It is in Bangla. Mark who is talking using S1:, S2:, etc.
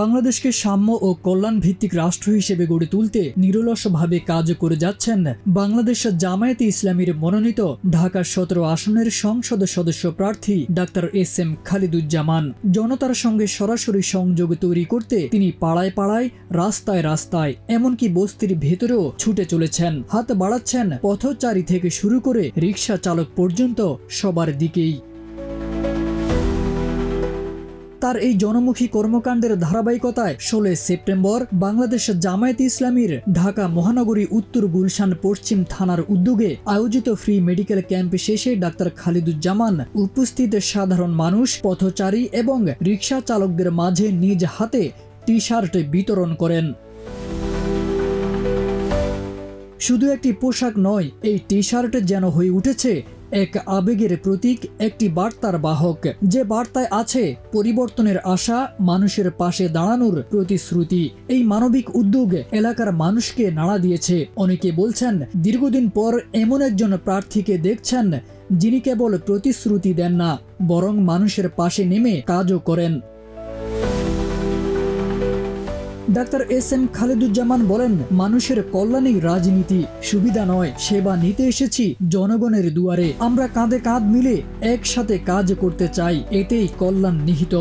S1: বাংলাদেশকে সাম্য ও কল্যাণ ভিত্তিক রাষ্ট্র হিসেবে গড়ে তুলতে নিরলসভাবে কাজ করে যাচ্ছেন বাংলাদেশ জামায়াতে ইসলামীর মনোনীত ঢাকার সতেরো আসনের সংসদ সদস্য প্রার্থী ডাক্তার এস এম খালিদুজ্জামান। জনতার সঙ্গে সরাসরি সংযোগ তৈরি করতে তিনি পাড়ায় পাড়ায়, রাস্তায় রাস্তায়, এমনকি বস্তির ভেতরেও ছুটে চলেছেন। হাত বাড়াচ্ছেন পথচারী থেকে শুরু করে রিক্সা চালক পর্যন্ত সবার দিকেই। তার এই জনমুখী কর্মকাণ্ডের ধারাবাহিকতায় ষোলোই সেপ্টেম্বর বাংলাদেশ জামায়াত ইসলামীর ঢাকা মহানগরী উত্তর গুলশান পশ্চিম থানার উদ্যোগে আয়োজিত ফ্রি মেডিকেল ক্যাম্প শেষে ডাক্তার খালিদুজ্জামান উপস্থিত সাধারণ মানুষ, পথচারী এবং রিক্সা চালকদের মাঝে নিজ হাতে টি শার্ট বিতরণ করেন। শুধু একটি পোশাক নয়, এই টি শার্ট যেন হয়ে উঠেছে এক আবেগের প্রতীক, একটি বার্তার বাহক। যে বার্তায় আছে, পরিবর্তনের আশা মানুষের পাশে দাঁড়ানোর প্রতিশ্রুতি। এই মানবিক উদ্যোগ এলাকার মানুষকে নাড়া দিয়েছে। অনেকে বলছেন, দীর্ঘদিন পর এমন একজন প্রার্থীকে দেখছেন, যিনি কেবল প্রতিশ্রুতি দেন না, বরং মানুষের পাশে নেমে কাজও করেন। ডাক্তার এস এম খালেদুজ্জামান বলেন, মানুষের কল্যাণেই রাজনীতি, সুবিধা নয়, সেবা নিতে এসেছি জনগণের দুয়ারে। আমরা কাঁধে কাঁধ মিলে একসাথে কাজ করতে চাই, এতেই কল্যাণ নিহিত।